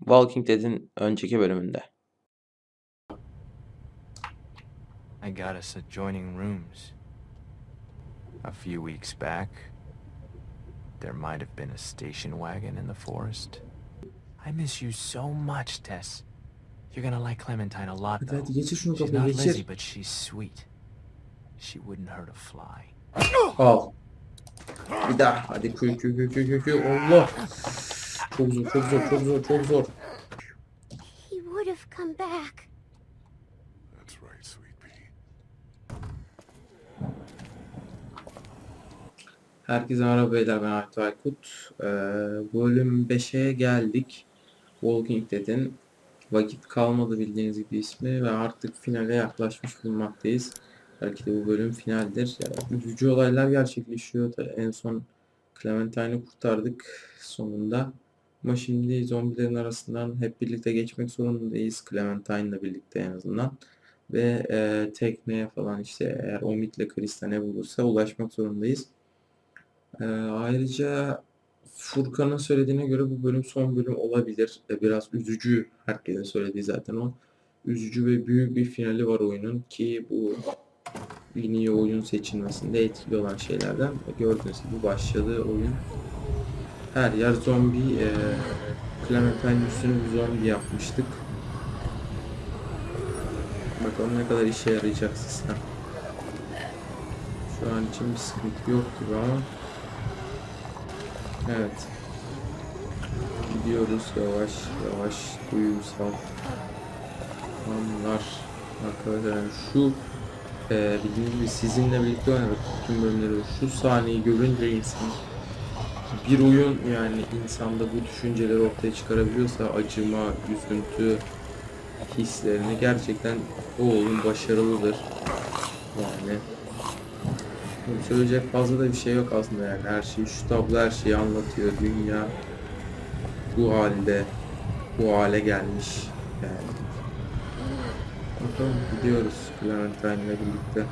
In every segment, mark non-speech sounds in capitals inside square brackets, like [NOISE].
Walking Dead'in önceki bölümünde. I got us adjoining rooms. A few weeks back, there might have been a station wagon in the forest. I miss you so much, Tess. You're gonna like Clementine a lot, though. hadi geçir şunu She's not Lizzie, but she's sweet. She wouldn't hurt a fly. Al. Bir daha. Hadi kü kü kü kü kü. Allah. Çok zor çok zor çok zor çok zor. He would have come back. That's right, sweet pea. Herkese merhaba beyler ben Aytu Aykut. Ee, bölüm 5'e geldik. Walking Dead'in vakit kalmadı bildiğiniz gibi ismi ve artık finale yaklaşmış bulunmaktayız. Belki de bu bölüm finaldir. Ya, üzücü olaylar gerçekleşiyor. En son Clementine'ı kurtardık sonunda. Ama şimdi zombilerin arasından hep birlikte geçmek zorundayız. Clementine'la birlikte en azından. Ve e, tekneye falan işte eğer Omid'le Krista ne bulursa ulaşmak zorundayız. Ee, ayrıca Furkan'ın söylediğine göre bu bölüm son bölüm olabilir. Ee, biraz üzücü herkesin söylediği zaten o. Üzücü ve büyük bir finali var oyunun ki bu en iyi oyun seçilmesinde etkili olan şeylerden. Gördüğünüz gibi başladı oyun. Her yer zombi. Clementine üstüne bir zombi yapmıştık. Bakalım ne kadar işe yarayacak sistem. Şu an için bir sıkıntı yok gibi ama Evet. Gidiyoruz yavaş yavaş duygusal anlar arkadaşlar yani şu e, bildiğiniz gibi sizinle birlikte oynadık bütün bölümleri şu sahneyi görünce insan bir oyun yani insanda bu düşünceleri ortaya çıkarabiliyorsa acıma, üzüntü hislerini gerçekten o oyun başarılıdır. Yani Söyleyecek fazla da bir şey yok aslında yani her şey şu tablo her şeyi anlatıyor dünya bu halde bu hale gelmiş yani. Bakalım gidiyoruz Clementine ile birlikte.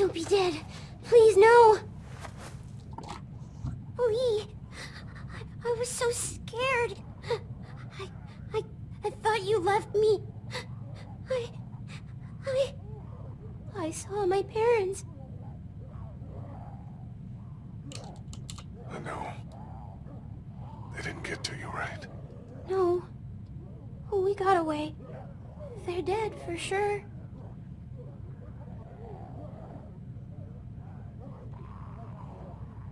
Don't be dead. Please, no! Oh, Lee, I, I was so scared. I, I, I thought you left me. I, I, I saw my parents. I know. They didn't get to you, right? No. Oh, we got away. They're dead for sure.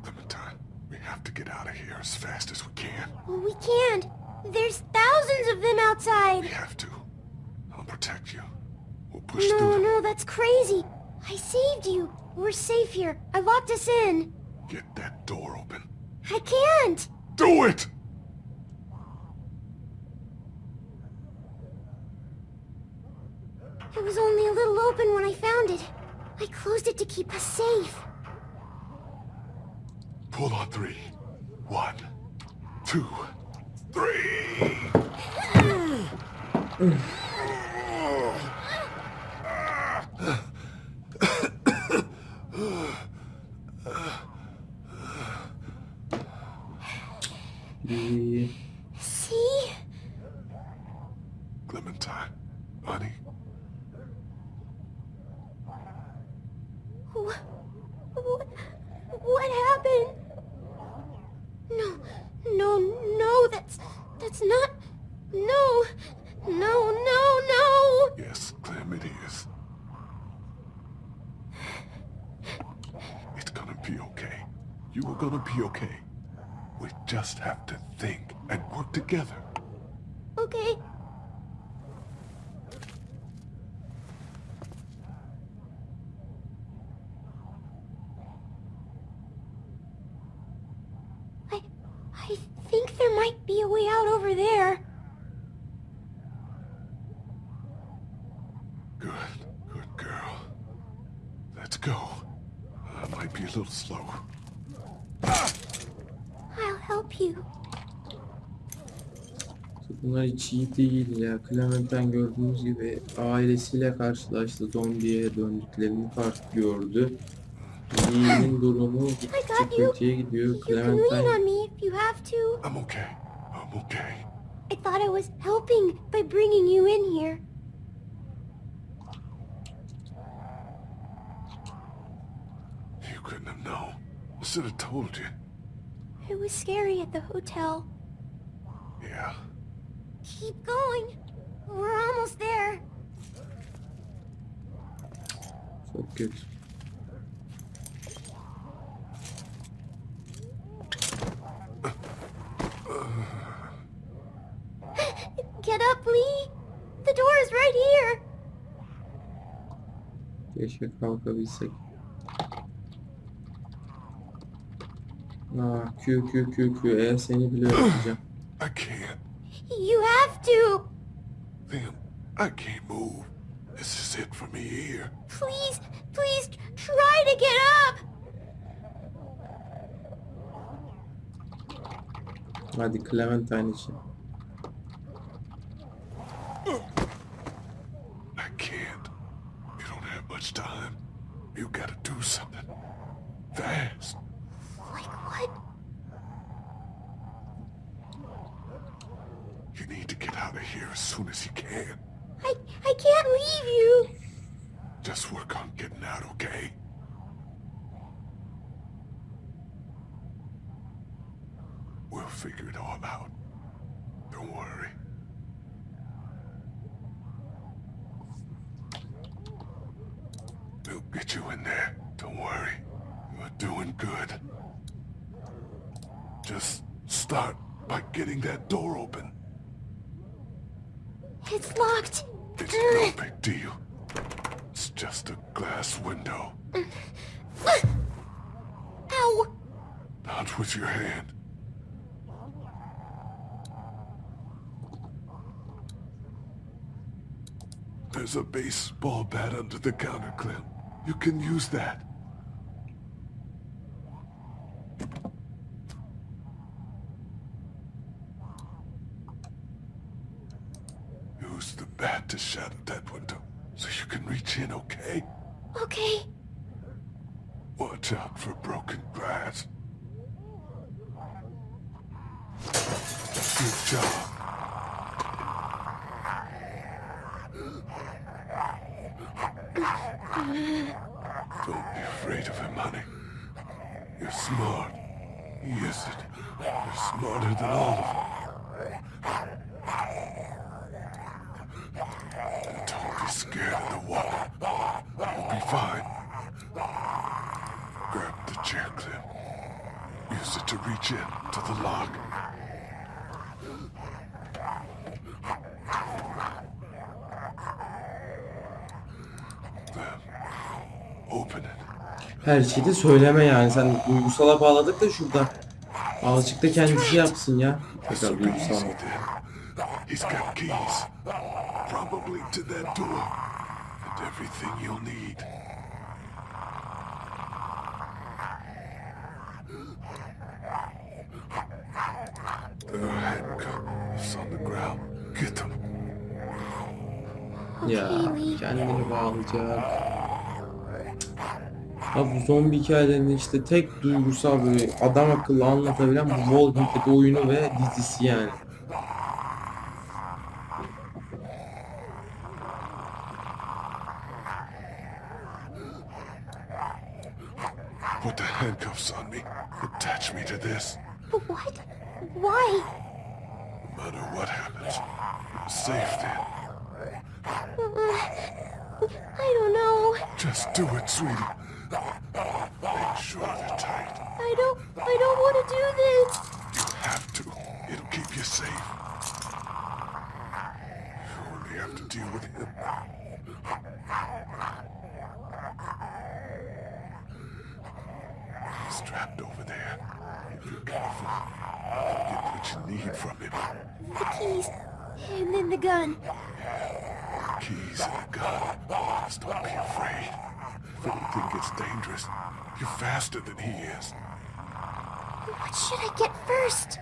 Clementine, we have to get out of here as fast as we can. Well, we can't. There's thousands of them outside. We have to. I'll protect you. We'll push No, through them. no, that's crazy. I saved you. We're safe here. I locked us in. Get that door open. I can't. Do it! It was only a little open when I found it. I closed it to keep us safe. Pull on three. One, two, three. Bir See? Clementine, honey, What, what, what happened? No, no, no, that's, that's not, no, no, no, no. yes, Clem, it is. It's gonna be okay. You are gonna be okay. We just have to think and work together. okay? Bunlar hiç iyi değil ya. Clementine gördüğünüz gibi ailesiyle karşılaştı. Zombiye döndüklerini fark gördü. Lee'nin durumu gittikçe got you. kötüye gidiyor. Clementine. I'm okay. I'm okay. I thought I was helping by bringing you in here. You couldn't have known. I should have told you. It was scary at the hotel. Yeah. Keep going. We're almost there. çok kötü. [GASPS] Get up, Lee. The door is right here. Keşke kalkabilsek. Aa, Q Q Q Q. Eğer seni bile öldüreceğim. [CLEARS THROAT] I can't. You have to. Then I can't move. This is it for me here. Please, please try to get up. Hadi Clementine için. I can't. You don't have much time. You gotta do something. Fast. Like what? You need to get out of here as soon as you can. I I can't leave you. Just work on getting out, okay? We'll figure it all out. Don't worry. We'll get you in there. Don't worry. You're doing good. Just start by getting that door open. It's locked. It's no big deal. It's just a glass window. Ow! Not with your hand. There's a baseball bat under the counter, Clem. You can use that. Bat to shatter that window so you can reach in, okay? Okay. Watch out for broken glass. Good job. Don't be afraid of him, honey. You're smart. He isn't. You're smarter than all of them. Her şeyi de söyleme yani. Sen duygusala bağladık da şurada. Azıcık da kendisi yapsın ya. Tekrar duygusal. He's got keys. Probably to that door. And everything you'll need. There are handcuffs on the ground. Get them. Ya kendini bağlayacak. Ha bu zombi hikayelerinde işte tek duygusal böyle adam akıllı anlatabilen bu Walking Dead oyunu ve dizisi yani. Put the handcuffs on me. Attach me to this. But what? Why? No matter what happens, you're safe then. I don't know. Just do it, sweetie. Make sure they're tight. I don't. I don't want to do this. You have to. It'll keep you safe. You only have to deal with him. He's trapped over there. If you're careful, you'll get what you need from him. The keys. And then the gun. Keys and a gun. Just don't be afraid. If anything gets dangerous, you're faster than he is. What should I get first?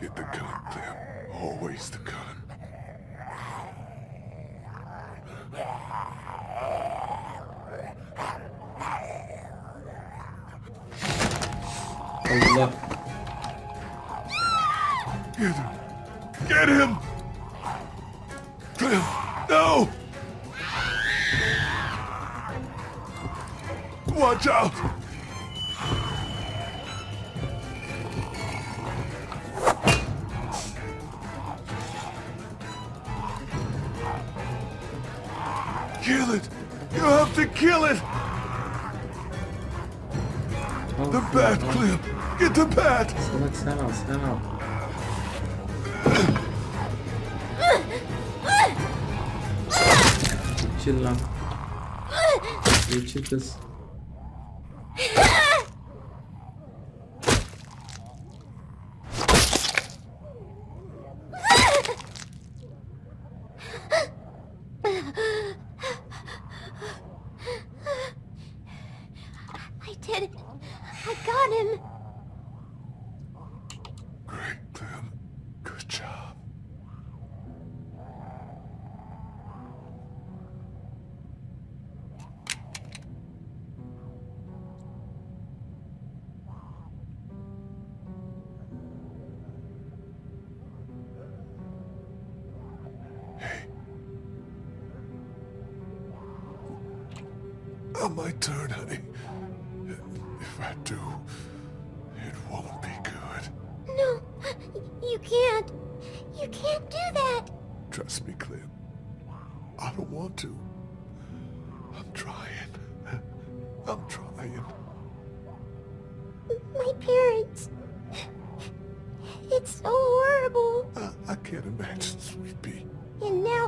Get the gun, Clem. Always the gun. Watch out! Kill it! You have to kill it! The bat, Clem! Get the bat! Salak sen al sen al. Geçil lan. Geçil kız. I did it. I got him. You can't. You can't do that. Trust me, Clem. I don't want to. I'm trying. I'm trying. My parents. It's so horrible. I, I can't imagine, sweet pea. And now,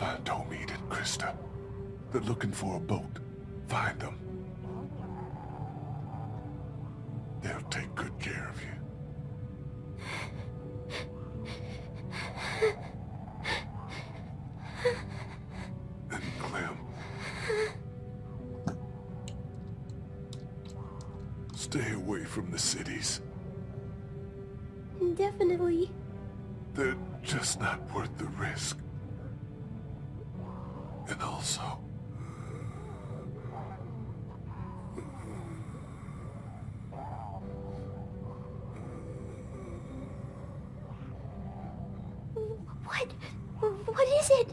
Find and Krista. They're looking for a boat. Find them. They'll take good care of you. What? What is it?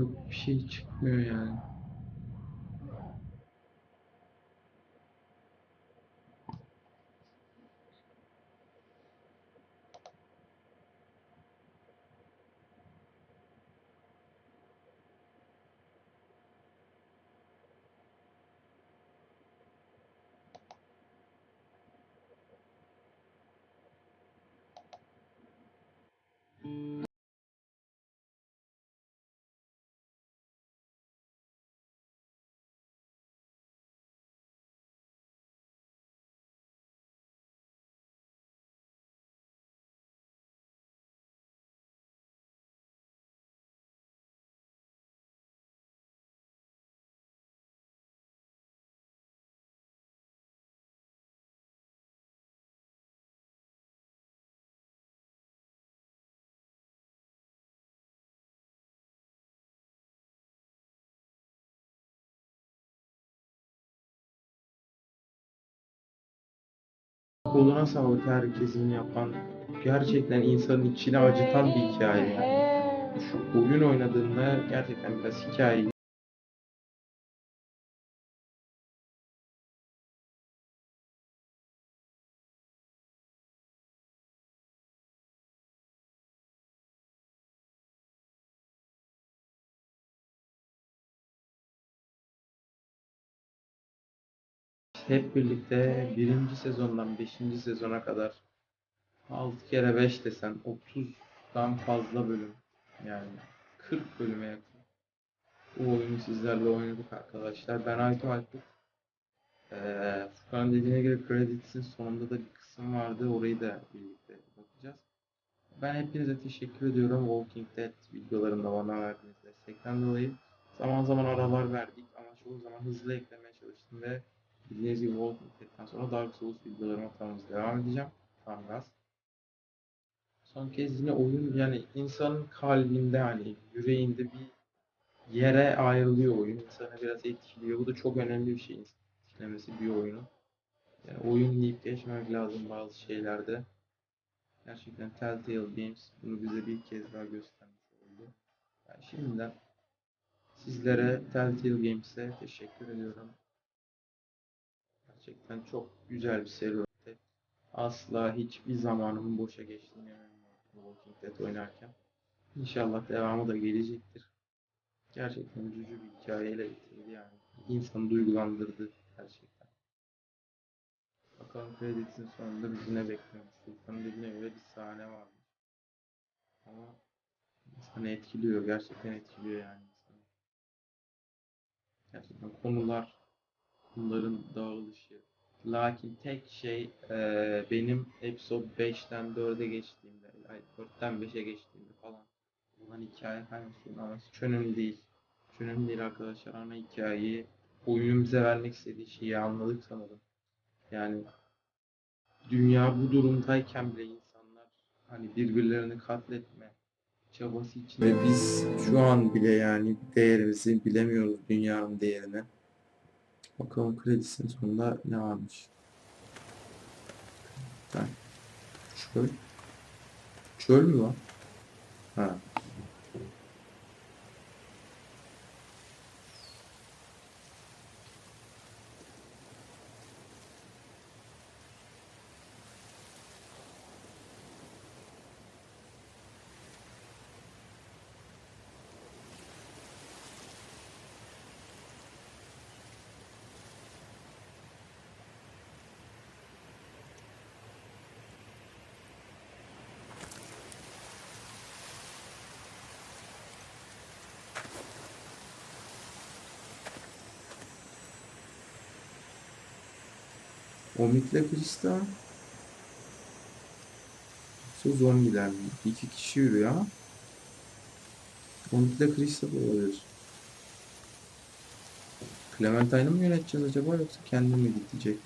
Yok bir şey çıkmıyor yani. Koluna sağlık herkesin yapan. Gerçekten insanın içini acıtan bir hikaye yani. Şu oyun oynadığında gerçekten biraz hikayeyi hep birlikte birinci sezondan beşinci sezona kadar 6 kere 5 desen 30'dan fazla bölüm yani 40 bölüme yakın bu oyunu sizlerle oynadık arkadaşlar. Ben Aytu Aykut. Ee, Furkan'ın dediğine göre Credits'in sonunda da bir kısım vardı. Orayı da birlikte bakacağız. Ben hepinize teşekkür ediyorum Walking Dead videolarında bana verdiğiniz destekten dolayı. Zaman zaman aralar verdik ama çoğu zaman hızlı eklemeye çalıştım ve bildiğiniz gibi Walking Dead'den sonra Dark Souls videolarıma atamamız devam edeceğim. Tam gaz. Son kez yine oyun yani insanın kalbinde hani yüreğinde bir yere ayrılıyor oyun. İnsanı biraz etkiliyor. Bu da çok önemli bir şey. Etkilemesi bir oyunu. Yani oyun deyip geçmemek lazım bazı şeylerde. Gerçekten Telltale Games bunu bize bir kez daha göstermiş oldu. Yani şimdiden sizlere Telltale Games'e teşekkür ediyorum. Gerçekten çok güzel bir seri oldu. Asla hiçbir zamanımın boşa geçtiğini inanmıyorum Walking Dead oynarken. İnşallah devamı da gelecektir. Gerçekten üzücü bir hikayeyle bitirdi yani. İnsanı duygulandırdı gerçekten. Bakalım kreditin sonunda bizi ne bekliyormuş. Furkan'ın dediğine göre bir sahne varmış. Ama insanı etkiliyor. Gerçekten etkiliyor yani insanı. Gerçekten konular, konuların dağılışı. Lakin tek şey eee, benim episode 5'ten 4'e geçtiğimde, ay 4'ten 5'e geçtiğimde falan olan hikaye kaynaşıyor ama hiç değil. Hiç değil arkadaşlar. Ana hikayeyi oyunun bize vermek istediği şeyi anladık sanırım. Yani dünya bu durumdayken bile insanlar hani birbirlerini katletme çabası içinde. Biz şu an bile yani değerimizi bilemiyoruz dünyanın değerini. Bakalım kredisinin sonunda ne varmış. Çöl. Çöl mü var? Ha. Omit'le Krista Yoksa zombiler mi? İki kişi yürüyor ama Omit'le Krista da olabilir. Clementine'ı mı yöneteceğiz acaba yoksa kendi mi gidecek?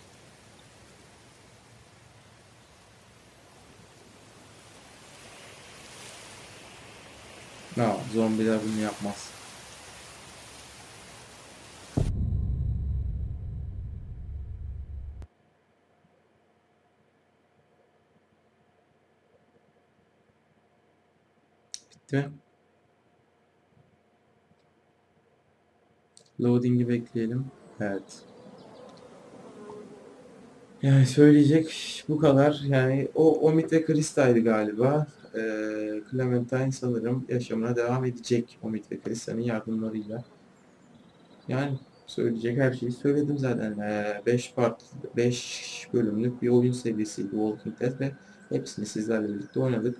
No, zombiler bunu yapmaz. Bitti mi? Loading'i bekleyelim. Evet. Yani söyleyecek bu kadar. Yani o Omid ve Krista'ydı galiba. Ee, Clementine sanırım yaşamına devam edecek Omid ve Krista'nın yardımlarıyla. Yani söyleyecek her şeyi söyledim zaten. 5 part 5 bölümlük bir oyun serisiydi Walking Dead ve hepsini sizlerle birlikte oynadık.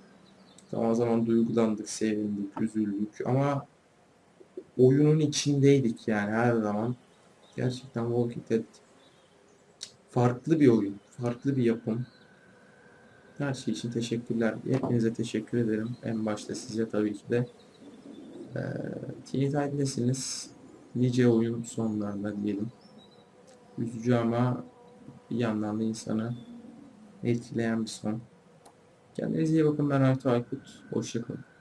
Zaman zaman duygulandık, sevindik, üzüldük ama oyunun içindeydik yani her zaman. Gerçekten Walking Dead farklı bir oyun, farklı bir yapım. Her şey için teşekkürler. Hepinize teşekkür ederim. En başta size tabii ki de. Ee, TNT'desiniz. Nice oyun sonlarında diyelim. Üzücü ama bir yandan da insanı etkileyen bir son. Kendinize iyi bakın. Ben Aytu Aykut. Hoşçakalın.